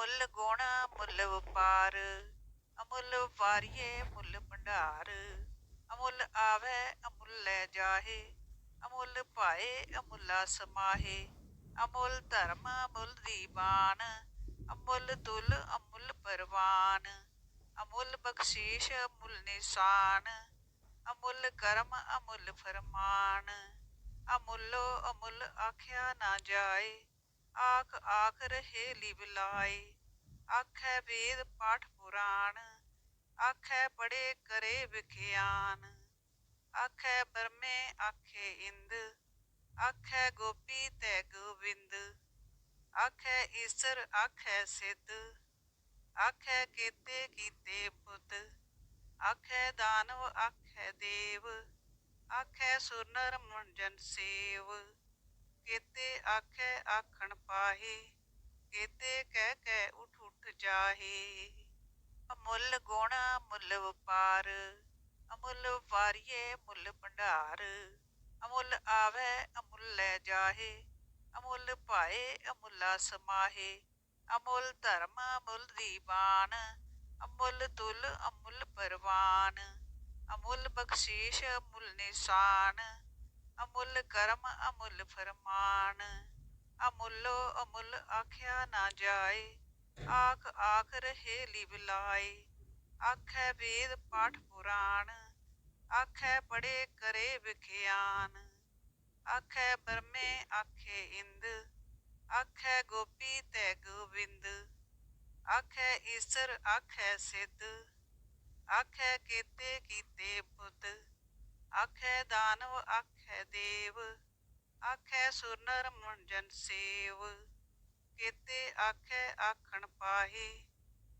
ਅਮੁੱਲ ਗੁਣ, ਮੁੱਲ ਵਪਾਰ, ਅਮੁੱਲ ਵਪਾਰੀਏ ਮੁੱਲ ਭੰਡਾਰ। ਅਮੁੱਲ ਆਵੇ, ਅਮੁੱਲ ਲੈ ਜਾਹੇ, ਅਮੁੱਲ ਭਾਏ, ਅਮੁੱਲਾ ਸਮਾਹੇ। ਅਮੁੱਲ ਧਰਮ, ਅਮੁੱਲ ਦੀਵਾਨ ਅਮੁੱਲ ਤੁਲ ਅਮੁੱਲ ਪਰਵਾਨ। ਅਮੁੱਲ ਬਖਸ਼ੀਸ਼, ਅਮੁੱਲ ਨਿਸ਼ਾਨ। ਅਮੁੱਲ ਕਰਮ, ਅਮੁੱਲ ਫਰਮਾਨ। ਅਮੁੱਲੋ ਅਮੁੱਲ ਆਖਿਆ ਨਾ ਜਾਏ। ਆਖ ਆਖ ਰਹੇ ਲਿਵ ਲਾਏ ਆਖੈ ਵੇਦ ਪਾਠ ਪੁਰਾਣ, ਆਖੈ ਬੜੇ ਕਰੇ ਵਿਖਿਆਨ, ਆਖੈ ਬਰਮੇ ਆਖੇ ਇੰਦ, ਆਖੈ ਗੋਪੀ ਤੈ ਗੋਬਿੰਦ ਆਖੈ ਈਸਰ ਆਖੈ ਸਿੱਧ, ਆਖੈ ਕੀਤੇ ਕੀਤੇ ਬੁੱਧ ਆਖੈ ਦਾਨਵ ਆਖੈ ਦੇਵ, ਆਖੈ ਸੁਨਰ ਮੁੰਜਨ ਸੇਵ ਕੇਤੇ ਆਖੈ ਆਖਣ ਪਾਹੀ, ਕੀਤੇ ਕਹਿ ਕਹਿ ਉਠ ਉਠ ਜਾਹੇ। ਅਮੁੱਲ ਗੁਣ ਅਮੁੱਲ ਵਪਾਰ, ਅਮੁੱਲ ਵਪਾਰੀਏ ਮੁੱਲ ਭੰਡਾਰ। ਅਮੁੱਲ ਆਵੇ ਅਮੁੱਲ ਲੈ ਜਾਹੇ, ਅਮੁੱਲ ਭਾਏ ਅਮੁੱਲਾ ਸਮਾਹੇ। ਅਮੁੱਲ ਧਰਮ ਅਮੁੱਲ ਦੀਵਾਨ ਅਮੁੱਲ ਤੁਲ ਅਮੁੱਲ ਪਰਵਾਨ। ਅਮੁੱਲ ਬਖਸ਼ੀਸ਼ ਅਮੁੱਲ ਨਿਸ਼ਾਨ ਅਮੁੱਲ ਕਰਮ, ਅਮੁੱਲ ਫਰਮਾਨ। ਅਮੁੱਲੋ, ਅਮੁੱਲ ਆਖਿਆ ਨਾ ਜਾਏ। ਆਖ ਆਖ ਰਹੇ ਲਿਵ ਲਾਏ। ਆਖੈ ਵੇਦ ਪਾਠ ਪੁਰਾਣ। ਆਖੈ ਪੜੇ ਕਰੇ ਵਿਖਿਆਨ। ਆਖੈ ਬਰਮੇ ਆਖੇ ਇੰਦ। ਆਖੈ ਗੋਪੀ ਤੈ ਗੋਬਿੰਦ ਆਖੈ ਈਸਰ ਆਖੈ ਸਿੱਧ। ਆਖੈ ਕੀਤੇ ਕੀਤੇ ਬੁੱਧ। ਆਖੈ ਦਾਨਵ ਆਖੈ ਦੇਵ, ਆਖੈ ਸੁਰਨਰ ਮੰਜਨ ਸੇਵ। ਕੀਤੇ ਆਖੈ ਆਖਣ ਪਾਹੀ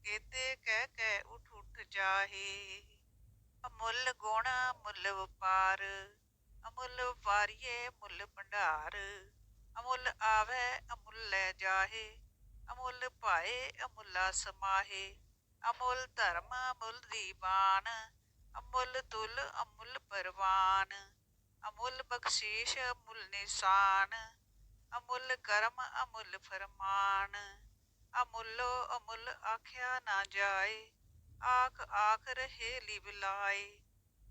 ਕੀਤੇ ਕਹਿ ਕਹਿ ਉਠ ਉਠ ਜਾਹੇ। ਅਮੁੱਲ ਗੁਣ ਮੁੱਲ ਵਪਾਰ, ਅਮੁੱਲ ਵਪਾਰੀਏ ਮੁੱਲ ਭੰਡਾਰ। ਅਮੁੱਲ ਆਵੇ ਅਮੁੱਲ ਲੈ ਜਾਹੇ, ਅਮੁੱਲ ਭਾਏ ਅਮੁੱਲਾ ਸਮਾਹੇ। ਅਮੁੱਲ ਧਰਮ ਅਮੁੱਲ ਦੀਵਾਨ ਅਮੁੱਲ ਤੁਲ ਅਮੁੱਲ ਪਰਵਾਨ। ਅਮੁੱਲ ਬਖਸ਼ੀਸ਼, ਅਮੁੱਲ ਨਿਸ਼ਾਨ, ਅਮੁੱਲ ਕਰਮ, ਅਮੁੱਲ ਫਰਮਾਨ। ਅਮੁੱਲੋ, ਅਮੁੱਲ ਆਖਿਆ ਨਾ ਜਾਏ, ਆਖ ਆਖ ਰਹੇ ਲਿਵ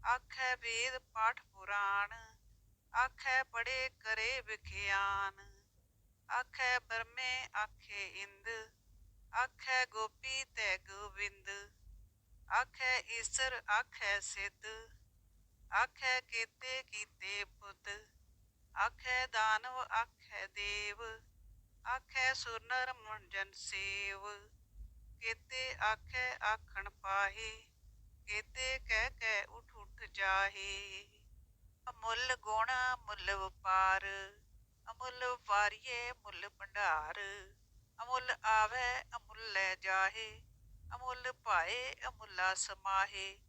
ਆਖੈ ਵੇਦ ਪਾਠ ਪੁਰਾਣ, ਆਖੈ ਪੜੇ ਕਰੇ ਵਿਖਿਆਨ। ਆਖੈ ਬਰਮੇ ਆਖੇ ਇੰਦ, ਆਖੈ ਗੋਪੀ ਤੈ ਗੋਬਿੰਦ ਆਖੈ ਈਸਰ ਆਖੈ ਸਿੱਧ। ਆਖੈ ਕੀਤੇ ਕੀਤੇ ਬੁੱਧ ਆਖੈ ਦਾਨਵ, ਆਖੈ ਦੇਵ, ਆਖੈ ਸੁਰਨਰ ਮੰਜਨ ਸੇਵ, ਕੀਤੇ ਆਖੈ ਆਖਣ ਪਾਹੀ, ਕੀਤੇ ਕਹਿ ਕਹਿ ਉਠ ਉਠ ਜਾਹੇ। ਅਮੁੱਲ ਗੁਣ ਮੁੱਲ ਵਪਾਰ, ਅਮੁੱਲ ਵਪਾਰੀਏ ਮੁੱਲ ਭੰਡਾਰ, ਅਮੁੱਲ ਆਵੇ ਅਮੁੱਲ ਲੈ ਜਾਹੇ, ਅਮੁੱਲ ਭਾਏ ਅਮੁੱਲਾ ਸਮਾਹੇ।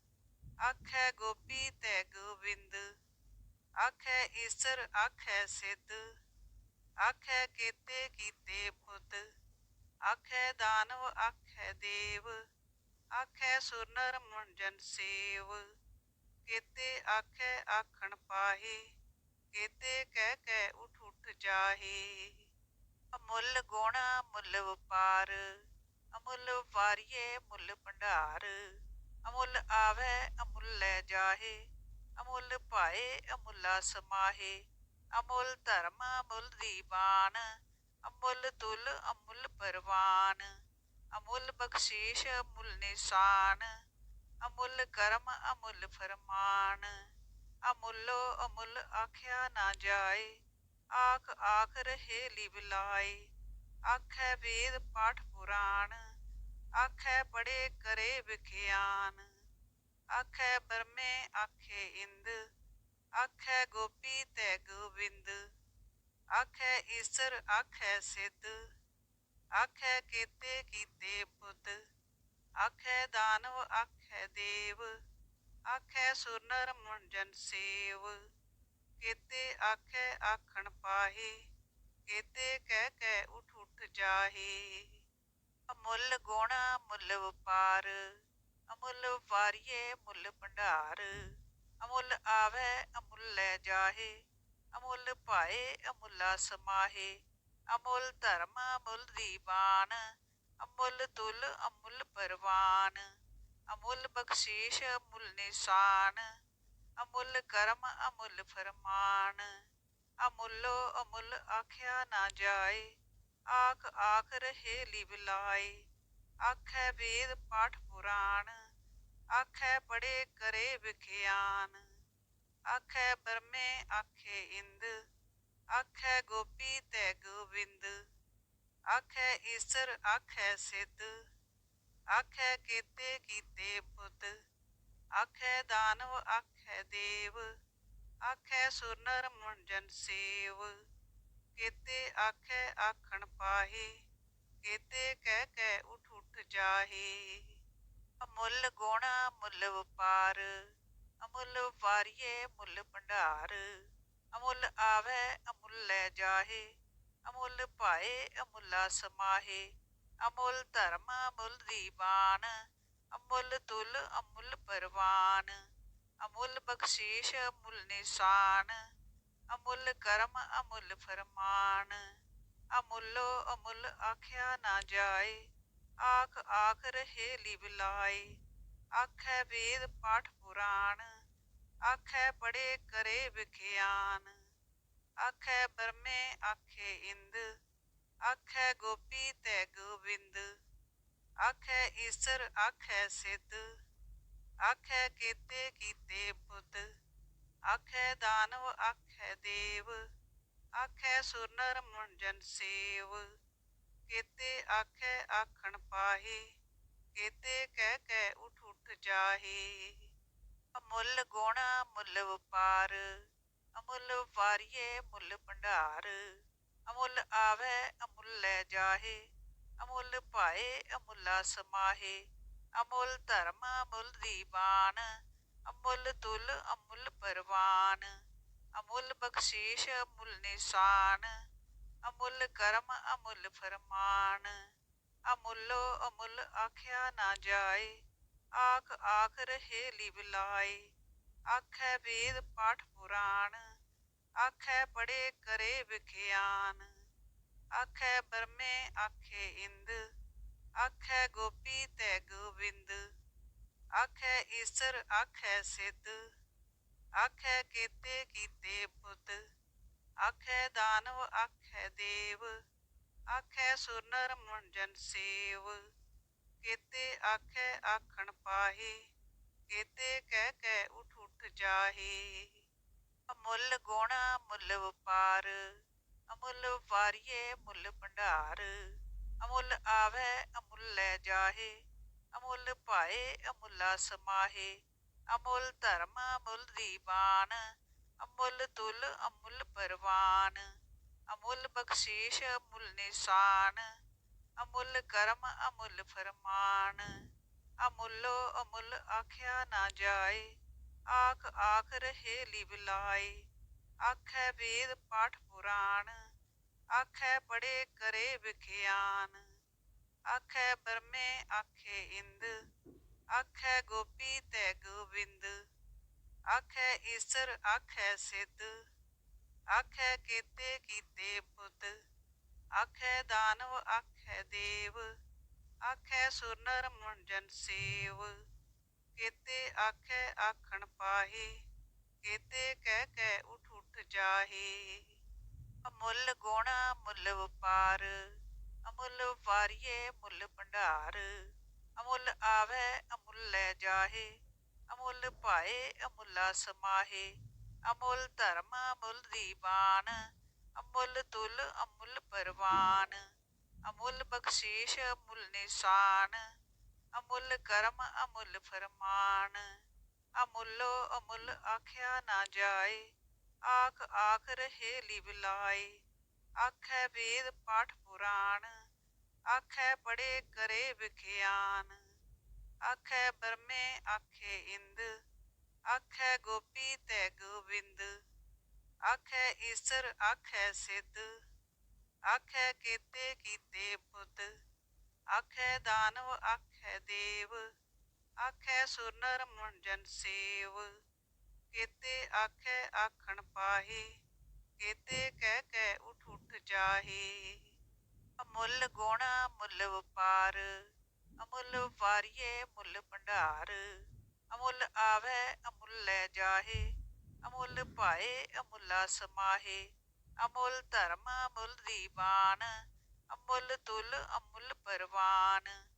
ਆਖੈ ਗੋਪੀ ਤੈ ਗੋਬਿੰਦ ਆਖੈ ਈਸਰ, ਆਖੈ ਸਿੱਧ, ਆਖੈ ਕੀਤੇ ਕੀਤੇ ਬੁੱਧ, ਆਖੈ ਦਾਨਵ, ਆਖੈ ਦੇਵ, ਆਖੈ ਸੁਰਨਰ ਮੰਜਨ ਸੇਵ, ਕੀਤੇ ਆਖੈ ਆਖਣ ਪਾਹੀ, ਕੀਤੇ ਕਹਿ ਕਹਿ ਉਠ ਉਠ ਜਾਹੇ। ਅਮੁੱਲ ਗੁਣ ਮੁੱਲ ਵਪਾਰ, ਅਮੁੱਲ ਵਪਾਰੀਏ ਮੁੱਲ ਭੰਡਾਰ ਅਮੁੱਲ ਆਵੈ, ਅਮੁੱਲ ਲੈ ਜਾਹੇ, ਅਮੁੱਲ ਭਾਏ, ਅਮੁੱਲਾ ਸਮਾਹੇ, ਅਮੁੱਲ ਧਰਮ, ਅਮੁੱਲ ਦੀਵਾਨ, ਅਮੁੱਲ ਤੁਲ ਅਮੁੱਲ ਪਰਵਾਨ, ਅਮੁੱਲ ਬਖਸ਼ੀਸ਼, ਅਮੁੱਲ ਨਿਸ਼ਾਨ, ਅਮੁੱਲ ਕਰਮ, ਅਮੁੱਲ ਫਰਮਾਨ, ਅਮੁੱਲੋ ਅਮੁੱਲ ਆਖਿਆ ਨਾ ਜਾਏ, ਆਖ ਆਖ ਰਹੇ ਲਿਵ ਲਾਏ, ਆਖੈ ਵੇਦ ਪਾਠ ਪੁਰਾਣ ਆਖੈ ਪੜੇ ਕਰੇ ਵਿਖਿਆਨ, ਆਖੈ ਬਰਮੇ ਆਖੇ ਇੰਦ, ਆਖੈ ਗੋਪੀ ਤੈ ਗੋਬਿੰਦ ਆਖੈ ਈਸਰ ਆਖੈ ਸਿੱਧ, ਆਖੈ ਕੀਤੇ ਕੀਤੇ ਬੁੱਧ, ਆਖੈ ਦਾਨਵ ਆਖੈ ਦੇਵ, ਆਖੈ ਸੁਰ ਨਰ ਮੁੰਜਨ ਸੇਵ, ਕੇਤੇ ਆਖੈ ਆਖਣ ਪਾਹੇ, ਕੇਤੇ ਕਹਿ ਕਹਿ ਉਠ ਉਠ ਜਾਹੇ। ਅਮੁੱਲ ਗੁਣ ਮੁੱਲ ਵਪਾਰ, ਅਮੁੱਲ ਵਪਾਰੀਏ ਮੁੱਲ ਭੰਡਾਰ। ਅਮੁੱਲ ਆਵੇ, ਅਮੁੱਲ ਲੈ ਜਾਹੇ, ਅਮੁੱਲ ਭਾਏ, ਅਮੁੱਲਾ ਸਮਾਹੇ। ਅਮੁੱਲ ਧਰਮ, ਅਮੁੱਲ ਦੀਵਾਨ ਅਮੁੱਲ ਤੁਲ ਅਮੁੱਲ ਪਰਵਾਨ। ਅਮੁੱਲ ਬਖਸ਼ੀਸ਼, ਅਮੁੱਲ ਨਿਸ਼ਾਨ। ਅਮੁੱਲ ਕਰਮ, ਅਮੁੱਲ ਫਰਮਾਨ। ਅਮੁੱਲੋ ਅਮੁੱਲ ਆਖਿਆ ਨਾ ਜਾਏ। ਆਖ ਆਖ ਰਹੇ ਲਿਵ ਲਾਏ। ਆਖੈ ਵੇਦ ਪਾਠ ਪੁਰਾਣ, ਆਖੈ ਬੜੇ ਕਰੇ ਵਿਖਿਆਨ। ਆਖੈ ਬਰਮੇ ਆਖੇ ਇੰਦ, ਆਖੈ ਗੋਪੀ ਤੈ ਗੋਬਿੰਦ ਆਖੈ ਈਸਰ ਆਖੈ ਸਿੱਧ, ਆਖੈ ਕੀਤੇ ਕੀਤੇ ਬੁੱਧ ਆਖੈ ਦਾਨਵ ਆਖੈ ਦੇਵ, ਆਖੈ ਸੁਰ ਨਰ ਮੁੰਜਨ ਸੇਵ। ਕੇਤੇ ਆਖੈ ਆਖਣ ਪਾਹੇ, ਕੇਤੇ ਕਹਿ ਕਹਿ ਉਠ ਉਠ ਜਾਹੇ। ਅਮੁੱਲ ਗੁਣ ਅਮੁੱਲ ਵਪਾਰ, ਅਮੁੱਲ ਵਪਾਰੀਏ ਮੁੱਲ ਭੰਡਾਰ। ਅਮੁੱਲ ਆਵੇ ਅਮੁੱਲ ਲੈ ਜਾਹੇ, ਅਮੁੱਲ ਭਾਏ ਅਮੁੱਲਾ ਸਮਾਹੇ। ਅਮੁੱਲ ਧਰਮ ਅਮੁੱਲ ਦੀਵਾਨ ਅਮੁੱਲ ਤੁਲ ਅਮੁੱਲ ਪਰਵਾਨ। ਅਮੁੱਲ ਬਖਸ਼ੀਸ਼ ਅਮੁੱਲ ਨਿਸ਼ਾਨ ਅਮੁੱਲ ਕਰਮ, ਅਮੁੱਲ ਫਰਮਾਨ। ਅਮੁੱਲੋ, ਅਮੁੱਲ ਆਖਿਆ ਨਾ ਜਾਏ। ਆਖ ਆਖ ਰਹੇ ਲਿਵ ਲਾਏ। ਆਖੈ ਵੇਦ ਪਾਠ ਪੁਰਾਣ। ਆਖੈ ਪੜੇ ਕਰੇ ਵਿਖਿਆਨ ਆਖੈ ਬਰਮੇ ਆਖੇ ਇੰਦ। ਆਖੈ ਗੋਪੀ ਤੈ ਗੋਬਿੰਦ ਆਖੈ ਈਸਰ ਆਖੈ ਸਿੱਧ। ਆਖੈ ਕੀਤੇ ਕੀਤੇ ਬੁੱਧ। ਆਖੈ ਦਾਨਵ ਆਖੈ ਦੇਵ, ਆਖੈ ਸੁਰ ਨਰ ਮੁੰਜਨ ਸੇਵ। ਕੇਤੇ ਆਖੈ ਆਖਣ ਪਾਹੇ, ਕੇਤੇ ਕਹਿ ਕਹਿ ਉਠ ਉਠ ਜਾਹੇ। ਅਮੁੱਲ ਗੁਣ ਅਮੁੱਲ ਵਪਾਰ, ਅਮੁੱਲ ਵਪਾਰੀਏ ਮੁੱਲ ਭੰਡਾਰ। ਅਮੁੱਲ ਆਵੇ ਅਮੁੱਲ ਲੈ ਜਾਹੇ, ਅਮੁੱਲ ਭਾਏ ਅਮੁੱਲਾ ਸਮਾਹੇ। ਅਮੁੱਲ ਧਰਮ ਅਮੁੱਲ ਦੀਵਾਨ ਅਮੁੱਲ ਤੁਲ ਅਮੁੱਲ ਪਰਵਾਨ। ਅਮੁੱਲ ਬਖਸ਼ੀਸ਼, ਅਮੁੱਲ ਨਿਸ਼ਾਨ, ਅਮੁੱਲ ਕਰਮ, ਅਮੁੱਲ ਫਰਮਾਨ। ਅਮੁੱਲੋ, ਅਮੁੱਲ ਆਖਿਆ ਨਾ ਜਾਏ, ਆਖ ਆਖ ਰਹੇ ਲਿਵ ਆਖੈ ਵੇਦ ਪਾਠ ਪੁਰਾਣ, ਆਖੈ ਪੜੇ ਕਰੇ ਵਿਖਿਆਨ। ਆਖੈ ਬਰਮੇ ਆਖੇ ਇੰਦ, ਆਖੈ ਗੋਪੀ ਤੈ ਗੋਵਿੰਦ। ਆਖੈ ਈਸਰ ਆਖੈ ਸਿੱਧ। ਆਖੈ ਕੀਤੇ ਕੀਤੇ ਬੁੱਧ, ਆਖੈ ਦਾਨਵ, ਆਖੈ ਦੇਵ, ਆਖੈ ਸੁਰ ਨਰ ਮੁੰਜਨ ਸੇਵ, ਕੇਤੇ ਆਖੈ ਆਖਣ ਪਾਹੇ, ਕੇਤੇ ਕਹਿ ਕਹਿ ਉਠ ਉਠ ਜਾਹੇ। ਅਮੁੱਲ ਗੁਣ ਮੁੱਲ ਵਪਾਰ, ਅਮੁੱਲ ਵਪਾਰੀਏ ਮੁੱਲ ਭੰਡਾਰ, ਅਮੁੱਲ ਆਵੇ ਅਮੁੱਲ ਲੈ ਜਾਹੇ, ਅਮੁੱਲ ਭਾਏ ਅਮੁੱਲਾ ਸਮਾਹੇ। ਅਮੁੱਲ ਧਰਮ ਅਮੁੱਲ ਦੀਵਾਨ ਅਮੁੱਲ ਤੁਲ ਅਮੁੱਲ ਪਰਵਾਨ ਅਮੁੱਲ ਬਖਸ਼ੀਸ਼ ਅਮੁੱਲ ਨਿਸ਼ਾਨ ਅਮੁੱਲ ਕਰਮ ਅਮੁੱਲ ਫਰਮਾਨ ਅਮੁੱਲੋ ਅਮੁੱਲ ਆਖਿਆ ਨਾ ਜਾਏ ਆਖ ਆਖ ਰਹੇ ਲਿਵ ਲਾਏ ਆਖੈ ਵੇਦ, ਪਾਠ, ਪੁਰਾਣ, ਆਖੈ ਬੜੇ ਕਰੇ ਵਿਖਿਆਨ ਆਖੈ ਵੇਦ, ਆਖੈ ਆਖੈ ਬਰਮੇ ਆਖੇ ਇੰਦ ਆਖੈ ਗੋਪੀ ਤੈ ਗੋਬਿੰਦ, ਆਖੈ ਈਸਰ, ਆਖੈ ਸਿੱਧ, ਆਖੈ ਕੀਤੇ ਕੀਤੇ ਬੁੱਧ ਆਖੈ ਦਾਨਵ, ਆਖੈ ਦੇਵ, ਆਖੈ ਸੁਰ ਮੁੰਜਨ ਸੇਵ, ਕੇਤੇ ਆਖੈ ਆਖਣ ਪਾਹੇ, ਕੇਤੇ ਕਹਿ ਕਹਿ ਉਠ ਉਠ ਜਾਹੇ। ਅਮੁੱਲ ਗੁਣ ਮੁੱਲ ਵਪਾਰ, ਅਮੁੱਲ ਵਪਾਰੀਏ ਮੁੱਲ ਭੰਡਾਰ। ਅਮੁੱਲ ਆਵੈ, ਅਮੁੱਲ ਲੈ ਜਾਹੇ, ਅਮੁੱਲ ਭਾਏ, ਅਮੁੱਲਾ ਸਮਾਹੇ। ਅਮੁੱਲ ਧਰਮ, ਅਮੁੱਲ ਦੀਵਾਨ ਅਮੁੱਲ ਤੁਲ, ਅਮੁੱਲ ਪਰਵਾਨ। ਅਮੁੱਲ ਬਖਸ਼ੀਸ਼, ਅਮੁੱਲ ਨਿਸ਼ਾਨ। ਅਮੁੱਲ ਕਰਮ, ਅਮੁੱਲ ਫਰਮਾਨ। ਅਮੁੱਲੋ, ਅਮੁੱਲ ਆਖਿਆ ਨਾ ਜਾਏ। ਆਖ ਆਖ ਰਹੇ ਲਿਵ ਲਾਏ। ਆਖੈ ਵੇਦ ਪਾਠ ਪੁਰਾਣ। ਆਖੈ ਬੜੇ ਕਰੇ ਵਿਖਿਆਨ। ਆਖੈ ਬਰਮੇ ਆਖੇ ਇੰਦ। ਆਖੇ ਗੋਪੀ ਤੈ ਗੋਬਿੰਦ। ਆਖੈ ਈਸਰ ਆਖੈ ਸਿੱਧ। ਆਖੈ ਕੀਤੇ ਕੀਤੇ ਬੁੱਧ। ਆਖੈ ਦਾਨਵ ਆਖੈ ਦੇਵ। ਆਖੈ ਸੁਰਨਰ ਮੁੰਜਨ ਸੇਵ। ਕੀਤੇ ਆਖੇ ਆਖਣ ਪਾਹੀ। ਕੀਤੇ ਕਹਿ ਕਹਿ ਉਠ ਉਠ ਜਾਹੀ। ਅਮੁੱਲ ਗੁਣ ਮੁੱਲ ਵਪਾਰ, ਅਮੁੱਲ ਵਪਾਰੀਏ ਮੁੱਲ ਭੰਡਾਰ। ਅਮੁੱਲ ਆਵੇ, ਅਮੁੱਲ ਲੈ ਜਾਹੇ, ਅਮੁੱਲ ਭਾਏ, ਅਮੁੱਲਾ ਸਮਾਹੇ। ਅਮੁੱਲ ਧਰਮ, ਅਮੁੱਲ ਦੀਵਾਨ ਅਮੁੱਲ ਤੁਲ, ਅਮੁੱਲ ਪਰਵਾਨ।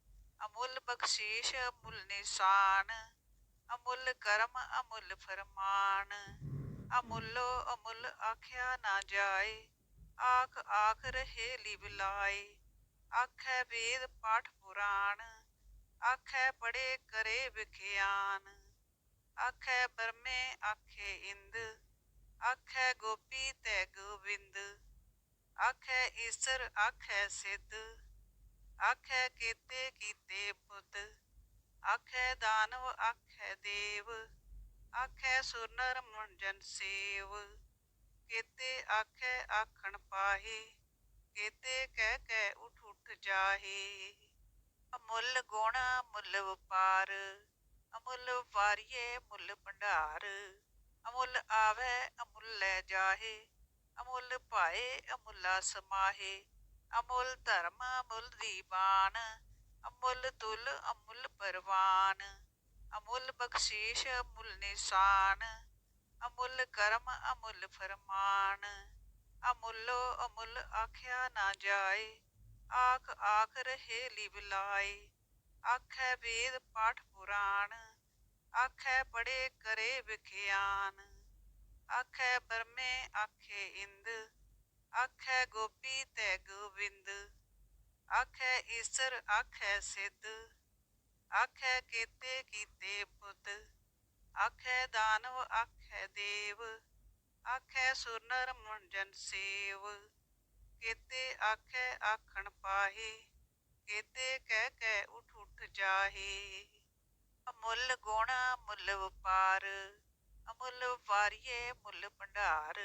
ਅਮੁੱਲ ਬਖਸ਼ੀਸ਼, ਅਮੁੱਲ ਨਿਸ਼ਾਨ। ਅਮੁੱਲ ਕਰਮ, ਅਮੁੱਲ ਫਰਮਾਨ। ਅਮੁੱਲੋ ਅਮੁੱਲ ਆਖਿਆ ਨਾ ਜਾਏ। ਆਖ ਆਖ ਰਹੇ ਲਿਵ ਲਾਏ। ਆਖੇ ਵੇਦ ਪਾਠ ਪੁਰਾਣ, ਆਖੈ ਪੜੇ ਕਰੇ ਵਿਖਿਆਨ ਆਖੈ ਬਰਮੇ ਆਖੇ ਇੰਦ, ਆਖੈ ਗੋਪੀ ਤੈ ਗੋਬਿੰਦ ਆਖੈ ਈਸਰ ਆਖੈ ਸਿੱਧ, ਆਖੈ ਕੀਤੇ ਕੀਤੇ ਬੁੱਧ ਆਖੇ ਦਾਨਵ ਆਖੈ ਦੇਵ, ਆਖੈ ਸੁਨਰ ਮੁੰਜਨ ਸੇਵ। ਕੇਤੇ ਆਖੈ ਆਖਣ ਪਾਹੀ, ਕੀਤੇ ਕਹਿ ਕਹਿ ਉਠ ਉਠ ਜਾਹੇ। ਅਮੁੱਲ ਗੁਣ ਅਮੁੱਲ ਵਪਾਰ, ਅਮੁੱਲ ਵਪਾਰੀਏ ਮੁੱਲ ਭੰਡਾਰ। ਅਮੁੱਲ ਆਵੇ ਅਮੁੱਲ ਲੈ ਜਾਹੇ, ਅਮੁੱਲ ਭਾਏ ਅਮੁੱਲਾ ਸਮਾਹੇ। ਅਮੁੱਲ ਧਰਮ ਅਮੁੱਲ ਦੀਵਾਨ ਅਮੁੱਲ ਤੁਲ ਅਮੁੱਲ ਪਰਵਾਨ। ਅਮੁੱਲ ਬਖਸ਼ੀਸ਼ ਅਮੁੱਲ ਨਿਸ਼ਾਨ ਅਮੁੱਲ ਕਰਮ, ਅਮੁੱਲ ਫਰਮਾਨ। ਅਮੁੱਲੋ, ਅਮੁੱਲ ਆਖਿਆ ਨਾ ਜਾਏ। ਆਖ ਆਖ ਰਹੇ ਲਿਵ ਲਾਏ। ਆਖੇ ਵੇਦ ਪਾਠ ਪੁਰਾਣ। ਆਖੈ ਪੜੇ ਕਰੇ ਵਿਖਿਆਨ ਆਖੇ ਬਰਮੇ ਆਖੇ ਇੰਦ। ਆਖੈ ਗੋਪੀ ਤੈ ਗੋਬਿੰਦ ਆਖੈ ਈਸਰ ਆਖੈ ਸਿੱਧ। ਆਖੈ ਕੀਤੇ ਕੀਤੇ ਬੁੱਧ ਆਖੈ ਦਾਨਵ ਆਖੇ ਦੇਵ, ਆਖੇ ਸੁਰਨਰ ਮੁੰਜਨ ਸੇਵ। ਕੀਤੇ ਆਖੈ ਆਖਣ ਪਾਹੀ, ਕੀਤੇ ਕਹਿ ਕਹਿ ਉਠ ਉਠ ਜਾਹੀ। ਅਮੁੱਲ ਗੁਣ ਮੁੱਲ ਵਪਾਰ, ਅਮੁੱਲ ਵਪਾਰੀਏ ਮੁੱਲ ਭੰਡਾਰ।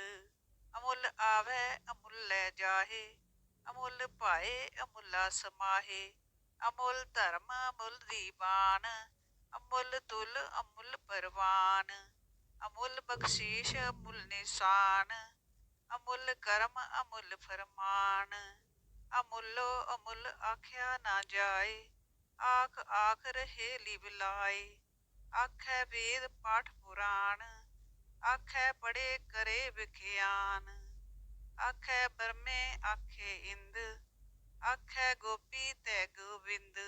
ਅਮੁੱਲ ਆਵੇ ਅਮੁੱਲ ਲੈ ਜਾਹੇ, ਅਮੁੱਲ ਭਾਏ ਅਮੁੱਲਾ ਸਮਾਹੇ। ਅਮੁੱਲ ਧਰਮ ਅਮੁੱਲ ਦੀਵਾਨ ਅਮੁੱਲ ਤੁਲ ਅਮੁੱਲ ਪਰਵਾਨ। ਅਮੁੱਲ ਬਖਸ਼ੀਸ਼, ਅਮੁੱਲ ਨਿਸ਼ਾਨ, ਅਮੁੱਲ ਕਰਮ, ਅਮੁੱਲ ਫਰਮਾਨ। ਅਮੁੱਲੋ, ਅਮੁੱਲ ਆਖਿਆ ਨਾ ਜਾਏ, ਆਖ ਆਖ ਰਹੇ ਲਿਵ ਲਾਏ। ਵੇਦ ਪਾਠ ਪੁਰਾਣ, ਆਖੈ ਪੜੇ ਕਰੇ ਵਿਖਿਆਨ। ਆਖੈ ਬਰਮੇ ਆਖੇ ਇੰਦ, ਆਖੈ ਗੋਪੀ ਤੈ ਗੋਬਿੰਦ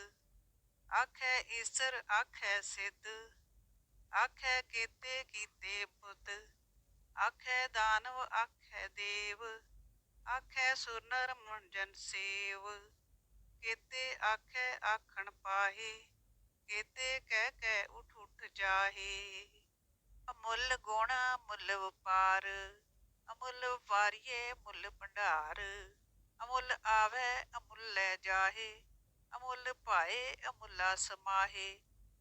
ਆਖੈ ਈਸਰ ਆਖੈ ਸਿੱਧ। ਆਖੇ ਕੀਤੇ ਕੀਤੇ ਬੁੱਧ ਆਖੇ ਦਾਨਵ, ਆਖੇ ਦੇਵ, ਆਖੇ ਸੁਰਨਰ ਮੁੰਜਨ ਸੇਵ, ਕੀਤੇ ਆਖੇ ਆਖਣ ਪਾਹੀ, ਕੀਤੇ ਕਹਿ ਕਹਿ ਉਠ ਉਠ ਜਾਹੀ। ਅਮੁੱਲ ਗੁਣ ਮੁੱਲ ਵਪਾਰ, ਅਮੁੱਲ ਵਾਰੀਏ ਮੁੱਲ ਭੰਡਾਰ, ਅਮੁੱਲ ਆਵੇ ਅਮੁੱਲ ਲੈ ਜਾਹੇ, ਅਮੁੱਲ ਭਾਏ ਅਮੁੱਲਾ ਸਮਾਹੇ।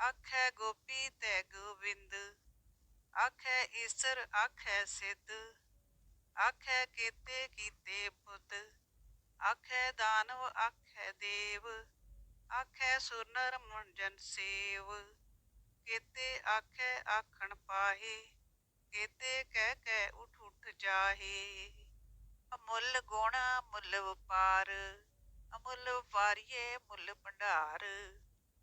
ਆਖੈ ਗੋਪੀ ਤੈ ਗੋਬਿੰਦ ਆਖੈ ਈਸਰ, ਆਖੈ ਸਿੱਧ, ਆਖੈ ਕੀਤੇ ਕੀਤੇ ਬੁੱਧ ਆਖੇ ਦਾਨਵ, ਆਖੈ ਦੇਵ, ਆਖੇ ਸੁਰਨਰ ਮੁੰਜਨ ਸੇਵ, ਕੀਤੇ ਆਖੈ ਆਖਣ ਪਾਹੀ, ਕੀਤੇ ਕਹਿ ਕਹਿ ਉਠ ਉਠ ਜਾਹੀ। ਅਮੁੱਲ ਗੁਣ ਮੁੱਲ ਵਪਾਰ, ਅਮੁੱਲ ਵਪਾਰੀਏ ਮੁੱਲ ਭੰਡਾਰ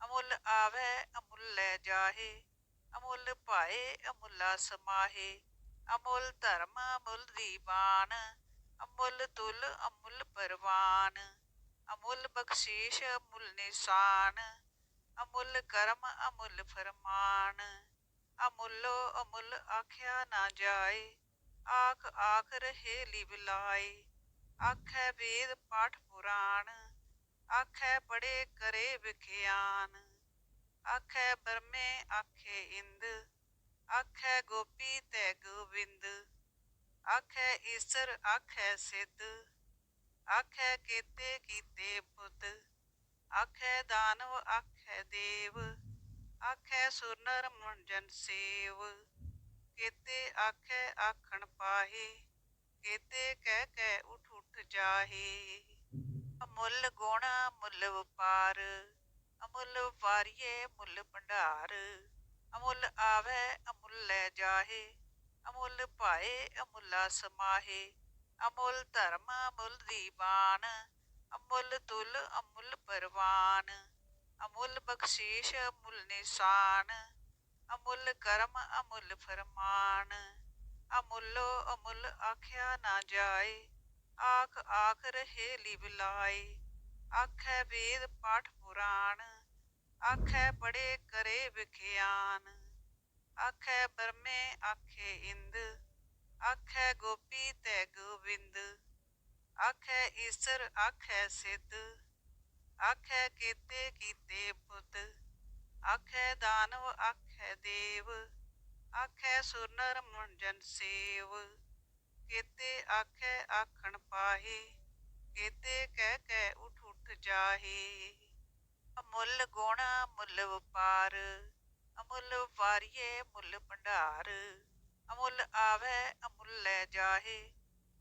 ਅਮੁੱਲ ਆਵੈ, ਅਮੁੱਲ ਲੈ ਜਾਹੇ, ਅਮੁੱਲ ਭਾਏ, ਅਮੁੱਲਾ ਸਮਾਹੇ, ਅਮੁੱਲ ਧਰਮ, ਅਮੁੱਲ ਦੀਵਾਨ, ਅਮੁੱਲ ਤੁਲ ਅਮੁੱਲ ਪਰਵਾਨ, ਅਮੁੱਲ ਬਖਸ਼ੀਸ਼, ਅਮੁੱਲ ਨਿਸ਼ਾਨ, ਅਮੁੱਲ ਕਰਮ, ਅਮੁੱਲ ਫਰਮਾਨ, ਅਮੁੱਲੋ ਅਮੁੱਲ ਆਖਿਆ ਨਾ ਜਾਏ, ਆਖ ਆਖ ਰਹੇ ਲਿਵ ਲਾਏ, ਆਖੈ ਵੇਦ ਪਾਠ ਪੁਰਾਣ ਆਖੈ ਪੜੇ ਕਰੇ ਵਿਖਿਆਨ, ਆਖੈ ਬਰਮੇ ਆਖੇ ਇੰਦ, ਆਖੈ ਗੋਪੀ ਤੈ ਗੋਬਿੰਦ ਆਖੈ ਈਸਰ ਆਖੈ ਸਿੱਧ, ਆਖੈ ਕੀਤੇ ਕੀਤੇ ਬੁੱਧ, ਆਖੈ ਦਾਨਵ ਆਖੈ ਦੇਵ, ਆਖੈ ਸੁਰ ਨਰ ਮੁੰਜਨ ਸੇਵ, ਕੀਤੇ ਆਖੈ ਆਖਣ ਪਾਹੇ, ਕੀਤੇ ਕਹਿ ਕਹਿ ਉਠ ਉਠ ਜਾਹੇ। ਅਮੁੱਲ ਗੁਣ, ਮੁੱਲ ਵਪਾਰ। ਅਮੁੱਲ ਵਾਰੀਏ, ਮੁੱਲ ਭੰਡਾਰ। ਅਮੁੱਲ ਆਵੇ, ਅਮੁੱਲ ਲੈ ਜਾਹੇ। ਅਮੁੱਲ ਭਾਏ, ਅਮੁੱਲਾ ਸਮਾਹੇ। ਅਮੁੱਲ ਧਰਮ, ਅਮੁੱਲ ਦੀਵਾਨ ਅਮੁੱਲ ਤੁਲ, ਅਮੁੱਲ ਪਰਵਾਨ। ਅਮੁੱਲ ਬਖਸ਼ੀਸ਼, ਅਮੁੱਲ ਨਿਸ਼ਾਨ। ਅਮੁੱਲ ਕਰਮ, ਅਮੁੱਲ ਫਰਮਾਨ। ਅਮੁੱਲੋ, ਅਮੁੱਲ ਆਖਿਆ ਨਾ ਜਾਏ। ਆਖ ਆਖ ਰਹੇ ਲਿਵ ਲਾਏ। ਆਖੈ ਵੇਦ ਪਾਠ ਪੁਰਾਣ, ਆਖੈ ਬੜੇ ਕਰੇ ਵਿਖਿਆਨ। ਆਖੈ ਬਰਮੇ ਆਖੇ ਇੰਦ, ਆਖੈ ਗੋਪੀ ਤੈ ਗੋਬਿੰਦ ਆਖੈ ਈਸਰ ਆਖੈ ਸਿੱਧ, ਆਖੈ ਕੀਤੇ ਕੀਤੇ ਬੁੱਧ ਆਖੈ ਦਾਨਵ ਆਖੈ ਦੇਵ, ਆਖੈ ਸੁਰ ਮੁੰਜਨ ਸੇਵ। ਕੇਤੇ ਆਖੈ ਆਖਣ ਪਾਹੇ, ਕੀਤੇ ਕਹਿ ਕਹਿ ਉਠ ਉਠ ਜਾਹੇ। ਅਮੁੱਲ ਗੁਣ ਮੁੱਲ ਵਪਾਰ, ਅਮੁੱਲ ਵਾਰੀਏ ਮੁੱਲ ਭੰਡਾਰ। ਅਮੁੱਲ ਆਵੇ ਅਮੁੱਲ ਲੈ ਜਾਹੇ,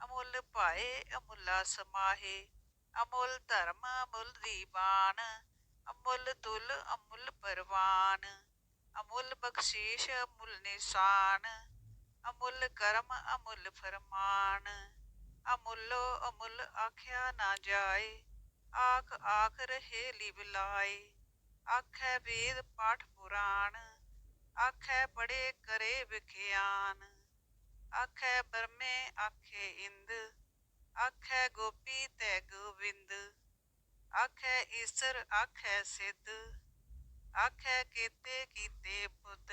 ਅਮੁੱਲ ਭਾਏ ਅਮੁੱਲਾ ਸਮਾਹੇ। ਅਮੁੱਲ ਧਰਮ ਅਮੁੱਲ ਦੀਵਾਨ ਅਮੁੱਲ ਤੁਲ ਅਮੁੱਲ ਪਰਵਾਨ। ਅਮੁੱਲ ਬਖਸ਼ੀਸ਼ ਅਮੁੱਲ ਨਿਸ਼ਾਨ ਅਮੁੱਲ ਕਰਮ, ਅਮੁੱਲ ਫਰਮਾਨ। ਅਮੁੱਲੋ, ਅਮੁੱਲ ਆਖਿਆ ਨਾ ਜਾਏ। ਆਖ ਆਖ ਰਹੇ ਲਿਵ ਲਾਏ। ਆਖੈ ਵੇਦ ਪਾਠ ਪੁਰਾਣ। ਆਖੈ ਪੜੇ ਕਰੇ ਵਿਖਿਆਨ। ਆਖੈ ਬਰਮੇ ਆਖੇ ਇੰਦ। ਆਖੈ ਗੋਪੀ ਤੈ ਗੋਬਿੰਦ ਆਖੈ ਈਸਰ ਆਖੈ ਸਿੱਧ। ਆਖੈ ਕੀਤੇ ਕੀਤੇ ਬੁੱਧ।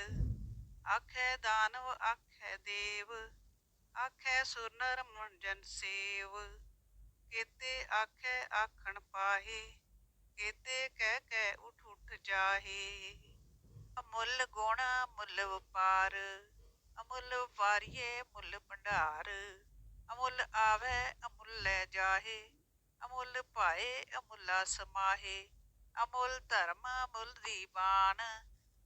ਆਖੈ ਦਾਨਵ ਆਖੈ ਦੇਵ, ਆਖੈ ਸੁਰ ਨਰ ਮੁੰਜਨ ਸੇਵ। ਕੀਤੇ ਆਖੈ ਆਖਣ ਪਾਹੇ, ਕੀਤੇ ਕਹਿ ਕਹਿ ਉਠ ਉਠ ਜਾਹੇ। ਅਮੁੱਲ ਗੁਣ ਮੁੱਲ ਵਪਾਰ, ਅਮੁੱਲ ਵਾਰੀਏ ਮੁੱਲ ਭੰਡਾਰ। ਅਮੁੱਲ ਆਵੇ ਅਮੁੱਲ ਲੈ ਜਾਹੇ, ਅਮੁੱਲ ਭਾਏ ਅਮੁੱਲਾ ਸਮਾਹੇ। ਅਮੁੱਲ ਧਰਮ ਅਮੁੱਲ ਦੀਵਾਨ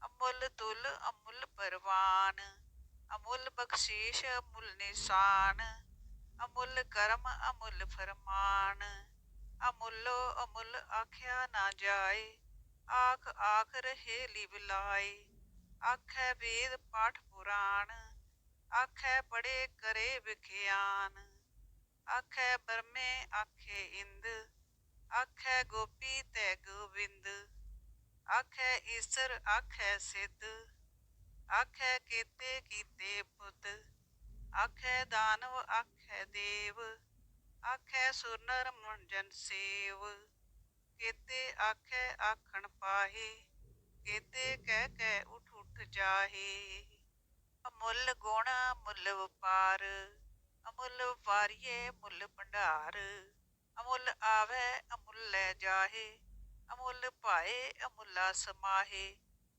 ਅਮੁੱਲ ਤੁਲ ਅਮੁੱਲ ਪਰਵਾਨ। ਅਮੁੱਲ ਬਖਸ਼ੀਸ਼, ਅਮੁੱਲ ਨਿਸ਼ਾਨ, ਅਮੁੱਲ ਕਰਮ, ਅਮੁੱਲ ਫਰਮਾਨ। ਅਮੁੱਲੋ, ਅਮੁੱਲ ਆਖਿਆ ਨਾ ਜਾਏ, ਆਖ ਆਖ ਰਹੇ ਲਿਵ ਆਖੈ ਵੇਦ ਪਾਠ ਪੁਰਾਣ, ਆਖੈ ਬੜੇ ਕਰੇ ਵਿਖਿਆਨ। ਆਖੈ ਬਰਮੇ ਆਖੇ ਇੰਦ, ਆਖੈ ਗੋਪੀ ਤੈ ਗੋਬਿੰਦ ਆਖੈ ਈਸਰ ਆਖੈ ਸਿੱਧ। ਆਖੈ ਕੇਤੇ ਕੀਤੇ ਬੁੱਧ ਆਖੈ ਦਾਨਵ, ਆਖੈ ਦੇਵ, ਆਖੈ ਸੁਰ ਨਰ ਮੁੰਜਨ ਸੇਵ, ਕੀਤੇ ਆਖੈ ਆਖਣ ਪਾਹੇ, ਕੀਤੇ ਕਹਿ ਕਹਿ ਉਠ ਉਠ ਜਾਹੇ। ਅਮੁੱਲ ਗੁਣ ਮੁੱਲ ਵਪਾਰ, ਅਮੁੱਲ ਵਪਾਰੀਏ ਮੁੱਲ ਭੰਡਾਰ, ਅਮੁੱਲ ਆਵੇ ਅਮੁੱਲ ਲੈ ਜਾਹੇ, ਅਮੁੱਲ ਭਾਏ ਅਮੁੱਲਾ ਸਮਾਹੇ।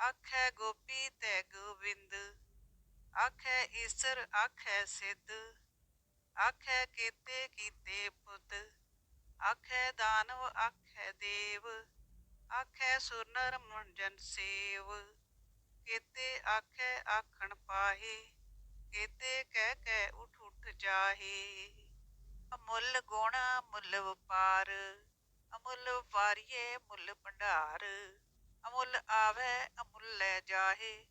ਆਖੈ ਗੋਪੀ ਤੈ ਗੋਬਿੰਦ ਆਖੈ ਈਸਰ, ਆਖੈ ਸਿੱਧ, ਆਖੈ ਕੀਤੇ ਕੀਤੇ ਬੁੱਧ ਆਖੈ ਦਾਨਵ, ਆਖੈ ਦੇਵ, ਆਖੈ ਸੁਰ ਮੁੰਜਨ ਸੇਵ, ਕੀਤੇ ਆਖੈ ਆਖਣ ਪਾਹੇ, ਕੀਤੇ ਕਹਿ ਕਹਿ ਉਠ ਉਠ ਜਾਹੇ। ਅਮੁੱਲ ਗੁਣ ਮੁੱਲ ਵਪਾਰ, ਅਮੁੱਲ ਵਾਰੀਏ ਮੁੱਲ ਭੰਡਾਰ ਅਮੁੱਲ ਆਵੈ, ਅਮੁੱਲ ਲੈ ਜਾਹੇ,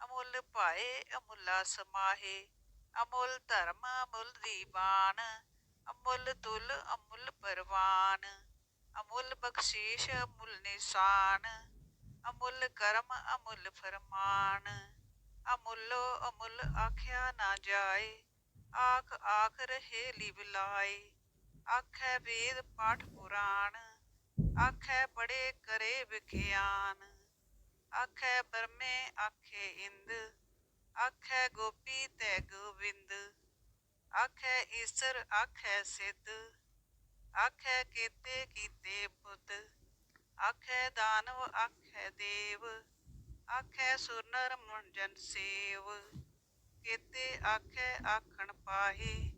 ਅਮੁੱਲ ਭਾਏ, ਅਮੁੱਲਾ ਸਮਾਹੇ, ਅਮੁੱਲ ਧਰਮ, ਅਮੁੱਲ ਦੀਵਾਨ, ਅਮੁੱਲ ਤੁਲ ਅਮੁੱਲ ਪਰਵਾਨ, ਅਮੁੱਲ ਬਖਸ਼ੀਸ਼, ਅਮੁੱਲ ਨਿਸ਼ਾਨ, ਅਮੁੱਲ ਕਰਮ, ਅਮੁੱਲ ਫਰਮਾਨ, ਅਮੁੱਲੋ ਅਮੁੱਲ ਆਖਿਆ ਨਾ ਜਾਏ, ਆਖ ਆਖ ਰਹੇ ਲਿਵ ਲਾਏ, ਆਖੈ ਵੇਦ ਪਾਠ ਪੁਰਾਣ ਆਖੈ ਬੜੇ ਕਰੇ ਵਿਖਿਆਨ। ਆਖੈ ਬਰਮੇ ਆਖੇ ਇੰਦ। ਆਖੈ ਗੋਪੀ ਤੈ ਗੋਵਿੰਦ। ਆਖੈ ਈਸਰ ਆਖੈ ਸਿੱਧ। ਆਖੈ ਕੀਤੇ ਕੀਤੇ ਬੁੱਧ ਆਖੈ ਦਾਨਵ ਆਖੈ ਦੇਵ। ਆਖੈ ਸੁਰ ਨਰ ਮੁੰਜਨ ਸੇਵ। ਕੀਤੇ ਆਖੈ ਆਖਣ ਪਾਹੇ।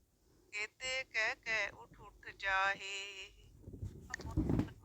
ਕੀਤੇ ਕਹਿ ਕਹਿ ਉਠ ਉਠ ਜਾਹੇ।